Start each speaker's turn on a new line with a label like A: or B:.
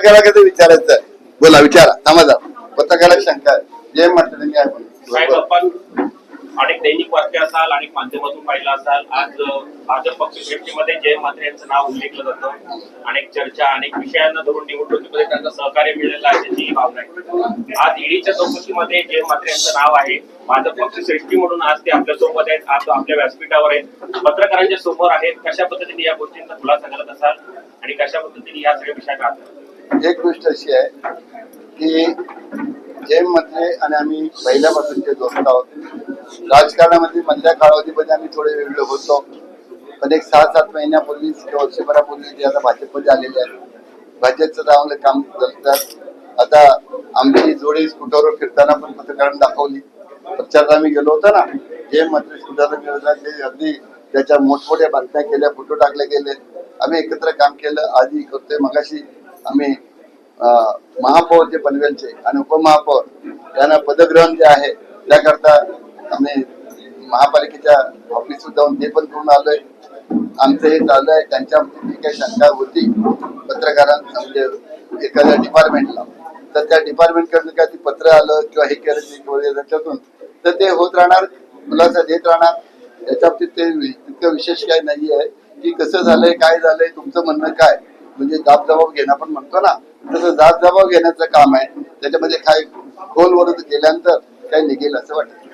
A: पत्रकाराला कसं विचारायचं बोला विचारा. थांबा जा पत्रकाराला शंका आहे. जय म्हटलं
B: अनेक दैनिक वाक्य असाल आणि माध्यमातून पाहिलं असाल आज भाजप पक्ष श्रेष्ठीमध्ये जय म्हात्रे यांचं नाव उल्लेखलं जातं. अनेक चर्चा अनेक विषयांना धरून निवडणुकीमध्ये सहकार्य मिळालेलं आहे त्याची ही भावना आहे. आज ईडीच्या चौकशीमध्ये जय म्हात्रे यांचं नाव आहे. भाजप पक्ष श्रेष्ठी म्हणून आज ते आपल्यासोबत आहेत. आज आपल्या व्यासपीठावर आहेत पत्रकारांच्या समोर आहेत. कशा पद्धतीने या गोष्टींचा खुलासा करत असाल आणि कशा पद्धतीने या सगळ्या विषयात आहात
A: एक गोष्ट अशी आहे की जय म्हटले आणि आम्ही पहिल्यापासूनचे दोस्त आहोत. राजकारणामध्ये मधल्या कालावधीमध्ये आम्ही थोडे वेगळे होतो. पण एक सहा सात महिन्यापूर्वी किंवा वर्षभरापूर्वी ते आता भाजपमध्ये आलेले आहेत भाजपचं चांगलं काम चालतात आता आमची जोडी स्कूटरवर फिरताना पण पत्रकारांना दाखवली. प्रचारात आम्ही गेलो होतो ना जे मंत्री स्कूटर गेलो ते अगदी त्याच्या मोठमोठ्या बातम्या केल्या फोटो टाकले गेले. आम्ही एकत्र काम केलं आधी करतोय. मगाशी आम्ही महापौर जे पनवेलचे आणि उपमहापौर त्यांना पदग्रहण जे आहे त्याकरता आम्ही महापालिकेच्या ऑफिस जाऊन ते पण करून आलोय. आमचं हे चालू आहे त्यांच्या काही शंका होती पत्रकारांना म्हणजे एखाद्या डिपार्टमेंटला तर त्या डिपार्टमेंटकडनं काय ते पत्र आलं किंवा हे केलं ते त्याच्यातून तर ते होत राहणार मुलाचा देत राहणार. याच्या बाबतीत ते इतकं तितकं विशेष काही नाही आहे की कसं झालंय काय झालंय तुमचं म्हणणं काय? म्हणजे दाब जबाब घेणं आपण म्हणतो ना तसं जात जबाब घेण्याचं काम आहे. त्याच्यामध्ये काय खोलवर गेल्यानंतर काही निघेल असं वाटतं.